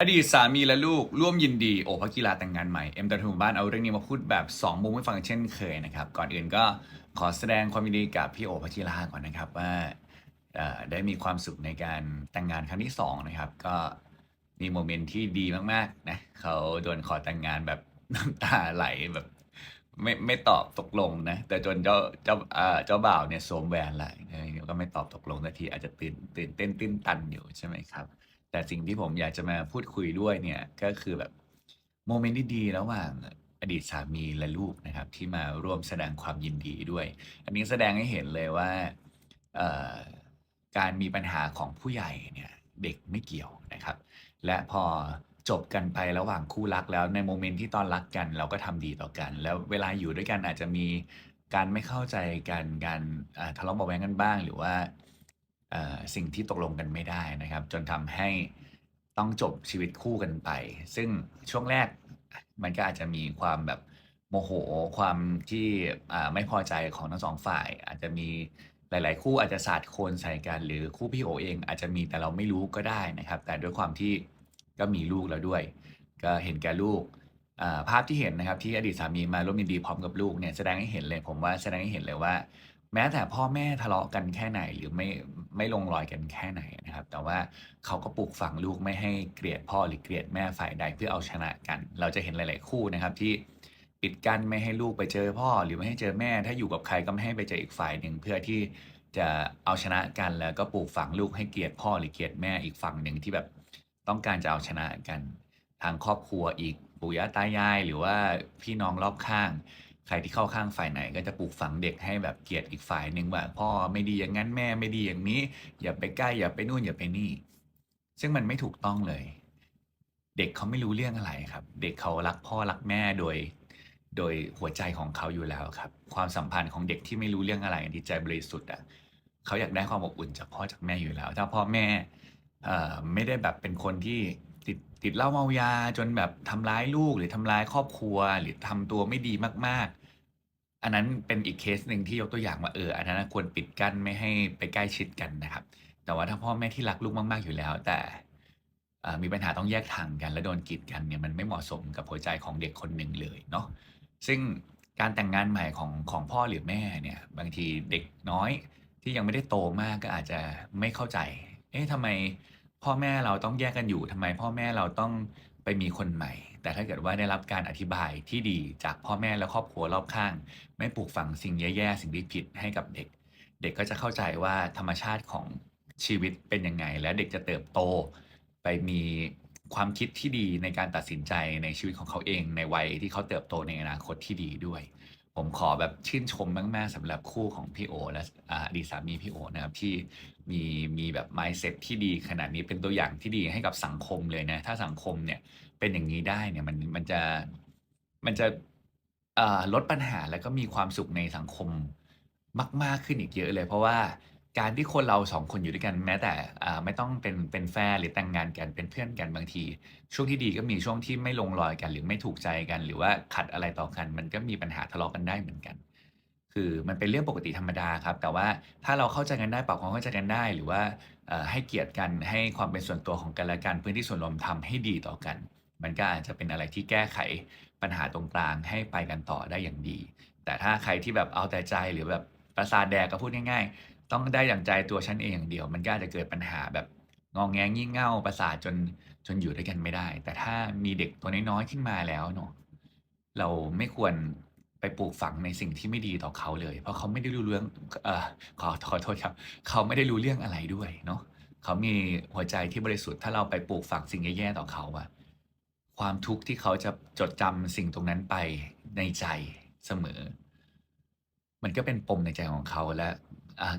อดีตสามีและลูกร่วมยินดีโอพักกีฬาแต่งงานใหม่ เอ็มตะทุมบ้านเอาเรื่องนี้มาพูดแบบ 2 มุมให้ฟังเช่นเคยนะครับ ก่อนอื่นก็ขอแสดงความยินดีกับพี่โอพักกีฬาก่อนนะครับว่าได้มีความสุขในการแต่งงานครั้งที่ 2 นะครับ ก็มีโมเมนต์ที่ดีมากๆนะเขาโดนขอแต่งงานแบบน้ำตาไหลแบบไม่ไม่ตอบตกลงนะ แต่จนเจ้าเจ้าเจ้าบ่าวเนี่ยสวมแหวนไหลก็ไม่ตอบตกลงสักทีอาจจะตื่นตื่นเต้นตื้นตันอยู่ใช่ไหมครับ แต่สิ่งที่ผมอยากจะมาพูดคุยด้วยเนี่ยก็คือแบบโมเมนต์ที่ดีระหว่างอดีตสามีและลูกนะครับ ที่มาร่วมแสดงความยินดีด้วย อันนี้แสดงให้เห็นเลยว่าการมีปัญหาของผู้ใหญ่เนี่ยเด็กไม่เกี่ยวนะครับ และพอจบกันไประหว่างคู่รักแล้วในโมเมนต์ที่ตอนรักกันเราก็ทำดีต่อกัน แล้วเวลาอยู่ด้วยกันอาจจะมีการไม่เข้าใจกันการทะเลาะเบาแว้งกันบ้าง หรือว่า สิ่งที่ตกลงกันไม่ได้นะครับ จนทำให้ต้องจบชีวิตคู่กันไป ซึ่งช่วงแรกมันก็อาจจะมีความแบบโมโหความที่ไม่พอใจของทั้งสองฝ่าย อาจจะมีหลาย ๆ คู่อาจจะสาดโคลนใส่กันหรือคู่พี่โอเอง อาจจะมีแต่เราไม่รู้ก็ได้นะครับ แต่ด้วยความที่ก็มีลูกแล้วด้วย ก็เห็นแก่ลูกภาพที่เห็นนะครับที่อดีตสามีมาร่วมยินดีพร้อมกับลูกเนี่ยแสดงให้เห็นเลยผมว่าแสดงให้เห็นเลยว่า แม้แต่พ่อแม่ทะเลาะกันแค่ไหนหรือไม่ไม่ลงรอยกันแค่ไหนนะครับ แต่ว่าเขาก็ปลูกฝังลูกไม่ให้เกลียดพ่อหรือเกลียดแม่ฝ่ายใดเพื่อเอาชนะกัน เราจะเห็นหลาย ๆ คู่นะครับที่ปิดกั้นไม่ให้ลูกไปเจอพ่อหรือไม่ให้เจอแม่ ถ้าอยู่กับใครก็ไม่ให้ไปเจออีกฝ่ายหนึ่งเพื่อที่จะเอาชนะกันแล้วก็ปลูกฝังลูกให้เกลียดพ่อหรือเกลียดแม่อีกฝั่งหนึ่งที่แบบต้องการจะเอาชนะกัน ทางครอบครัวอีกปู่ย่าตายายหรือว่าพี่น้องรอบข้าง ใครที่เข้าข้างฝ่ายไหนก็จะปลูกฝังเด็กให้แบบเกลียดอีกฝ่ายหนึ่งว่าพ่อไม่ดีอย่างนั้นแม่ไม่ดีอย่างนี้ อย่าไปใกล้อย่าไปนู่นอย่าไปนี่ ซึ่งมันไม่ถูกต้องเลย เด็กเขาไม่รู้เรื่องอะไรครับ เด็กเขารักพ่อรักแม่โดย โดยหัวใจของเขาอยู่แล้วครับ ความสัมพันธ์ของเด็กที่ไม่รู้เรื่องอะไรที่ใจบริสุทธิ์อะเขาอยากได้ความอบอุ่นจากพ่อจากแม่อยู่แล้ว ถ้าพ่อแม่เอ่อไม่ได้แบบเป็นคนที่ ติดติดเหล้าเมายาจนแบบทำร้ายลูกหรือทำร้ายครอบครัว หรือทำตัวไม่ดีมาก ๆ อันนั้นเป็นอีกเคสหนึ่งที่ยกตัวอย่างว่าเอออันนั้นควรปิดกั้นไม่ให้ไปใกล้ชิดกันนะครับ แต่ว่าถ้าพ่อแม่ที่รักลูกมาก ๆอยู่แล้ว แต่มีปัญหาต้องแยกทางกัน และโดนกีดกันเนี่ยมันไม่เหมาะสมกับหัวใจของเด็กคนหนึ่งเลยเนาะซึ่งการแต่งงานใหม่ของของพ่อหรือแม่เนี่ยบางทีเด็กน้อยที่ยังไม่ได้โตมากก็อาจจะไม่เข้าใจ เอ๊ะทำไม พ่อแม่เราต้องแยกกันอยู่ทำไมพ่อแม่เราต้องไปมีคนใหม่ แต่ถ้าเกิดว่าได้รับการอธิบายที่ดีจากพ่อแม่และครอบครัวรอบข้าง ไม่ปลูกฝังสิ่งแย่ๆสิ่งที่ผิดให้กับเด็ก เด็กก็จะเข้าใจว่าธรรมชาติของชีวิตเป็นยังไง และเด็กจะเติบโต ไปมีความคิดที่ดีในการตัดสินใจในชีวิตของเขาเองในวัยที่เขาเติบโตในอนาคตที่ดีด้วย ผมขอแบบชื่นชมมากๆสำหรับคู่ของพี่โอ และอาอดีตสามีพี่โอนะครับที่มีมีแบบ mindset ที่ดีขนาดนี้เป็นตัวอย่างที่ดีให้กับสังคมเลยนะ ถ้าสังคมเนี่ยเป็นอย่างนี้ได้เนี่ยมันมันจะมันจะเอ่อลดปัญหาแล้วก็มีความสุขในสังคมมาก ๆขึ้นอีกเยอะเลย เพราะว่า การที่คนเราสองคนอยู่ด้วยกันแม้แต่ไม่ต้องเป็นเป็นแฟนหรือแต่งงานกันเป็นเพื่อนกันบางที ช่วงที่ดีก็มีช่วงที่ไม่ลงรอยกันหรือไม่ถูกใจกัน หรือว่าขัดอะไรต่อกัน มันก็มีปัญหาทะเลาะกันได้เหมือนกัน คือมันเป็นเรื่องปกติธรรมดาครับ แต่ว่าถ้าเราเข้าใจกันได้ปรับความเข้าใจกันได้ หรือว่าให้เกียรติกันให้ความเป็นส่วนตัวของกันและกันพื้นที่ส่วนรวมทำให้ดีต่อกัน มันก็อาจจะเป็นอะไรที่แก้ไขปัญหาตรงกลางให้ไปกันต่อได้อย่างดี แต่ถ้าใครที่แบบเอาแต่ใจหรือแบบ ประสาทแดกก็พูดง่าย ๆ ต้องได้อย่างใจตัวฉันเองอย่างเดียว มันก็อาจจะเกิดปัญหาแบบงองแงงี่เง่าประสาทจนจนอยู่ด้วยกันไม่ได้ แต่ถ้ามีเด็กตัวน้อยๆขึ้นมาแล้วเนาะเราไม่ควรไปปลูกฝังในสิ่งที่ไม่ดีต่อเขาเลย เพราะเขาไม่ได้รู้เรื่องเอ่อขอขอโทษครับ เขาไม่ได้รู้เรื่องอะไรด้วยเนาะเขามีหัวใจที่บริสุทธิ์ ถ้าเราไปปลูกฝังสิ่งแย่ๆต่อเขาอะความทุกข์ที่เขาจะจดจำสิ่งตรงนั้นไปในใจเสมอ มันก็เป็นปมในใจของเขาและ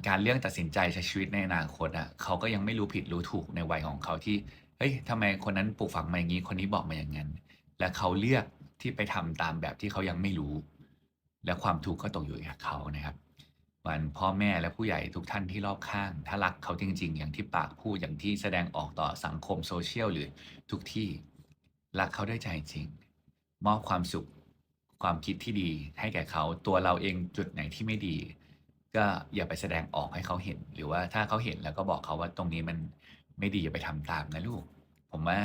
การเลือกตัดสินใจใช้ชีวิตในอนาคตอะเขาก็ยังไม่รู้ผิดรู้ถูกในวัยของเขาที่เฮ้ยทำไมคนนั้นปลูกฝังมาอย่างนี้คนนี้บอกมาอย่างนั้น และเขาเลือกที่ไปทำตามแบบที่เขายังไม่รู้ และความทุกข์ก็ตกอยู่กับเขานะครับวันพ่อแม่และผู้ใหญ่ทุกท่านที่รอบข้าง ถ้ารักเขาจริง ๆ อย่างที่ปากพูดอย่างที่แสดงออกต่อสังคมโซเชียลหรือทุกที่ รักเขาด้วยใจจริง มอบความสุข ความคิดที่ดีให้แก่เขาตัวเราเองจุดไหนที่ไม่ดี ก็อย่าไปแสดงออกให้เขาเห็น หรือว่าถ้าเขาเห็นแล้วก็บอกเขาว่าตรงนี้มันไม่ดีอย่าไปทำตามนะลูก ผมว่า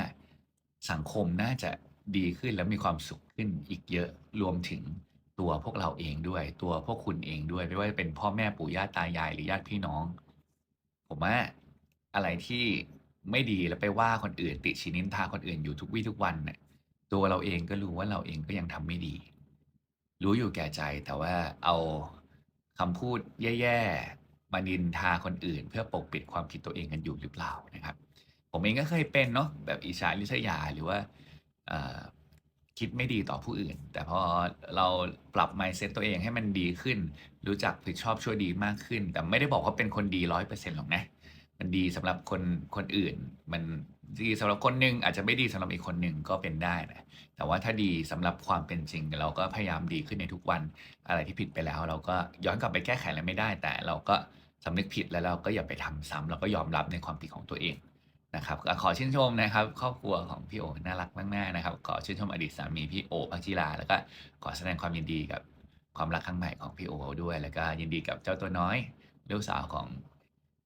สังคมน่าจะดีขึ้นและมีความสุขขึ้นอีกเยอะรวมถึงตัวพวกเราเองด้วย ตัวพวกคุณเองด้วยไม่ว่าจะเป็นพ่อแม่ปู่ย่าตายายหรือญาติพี่น้อง ผมว่าอะไรที่ไม่ดีแล้วไปว่าคนอื่นติชินินทาคนอื่นอยู่ทุกวี่ทุกวันเนี่ยตัวเราเองก็รู้ว่าเราเองก็ยังทำไม่ดี รู้อยู่แก่ใจแต่ว่าเอาคำพูดแย่ๆมานินทาคนอื่น เพื่อปกปิดความผิดตัวเองกันอยู่หรือเปล่านะครับ ผมเองก็เคยเป็นเนาะแบบอิจฉาริษยาหรือว่าคิดไม่ดีต่อผู้อื่น แต่พอเราปรับ mindset ตัวเองให้มันดีขึ้น รู้จักผิดชอบชั่วดีมากขึ้น แต่ไม่ได้บอกว่าเป็นคนดีร้อยเปอร์เซ็นต์หรอกนะ มันดีสำหรับคนคนอื่น มัน ดีสำหรับคนหนึ่งอาจจะไม่ดีสำหรับอีกคนหนึ่งก็เป็นได้นะแต่ว่าถ้าดีสำหรับความเป็นจริง เราก็พยายามดีขึ้นในทุกวันอะไรที่ผิดไปแล้ว เราก็ย้อนกลับไปแก้ไขอะไรไม่ได้ แต่เราก็สำนึกผิดแล้วเราก็อย่าไปทำซ้ำเราก็ยอมรับในความผิดของตัวเองนะครับขอชื่นชมนะครับครอบครัวของพี่โอน่ารักมากๆนะครับ ขอชื่นชมอดีตสามีพี่โอพักจิราแล้วก็ขอแสดงความยินดีกับความรักครั้งใหม่ของพี่โอด้วย แล้วก็ยินดีกับเจ้าตัวน้อยลูกสาวของ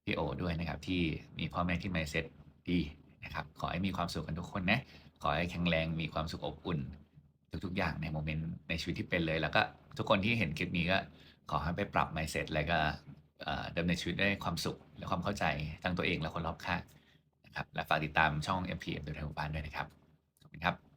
พี่โอด้วยนะครับที่มีพ่อแม่ที่ไม่เซ็ตดี นะครับ ขอให้มีความสุขกันทุกคนนะ ขอให้แข็งแรง มีความสุขอบอุ่น ทุก ๆ อย่างในโมเมนต์ในชีวิตที่เป็นเลย แล้วก็ทุกคนที่เห็นคลิปนี้ก็ขอให้ไปปรับ mindset แล้วก็ดำเนินชีวิตด้วยความสุขและความเข้าใจทั้งตัวเองและคนรอบข้างนะครับ และฝากติดตามช่อง MPM โดยทางบ้านด้วยนะครับ ขอบคุณครับ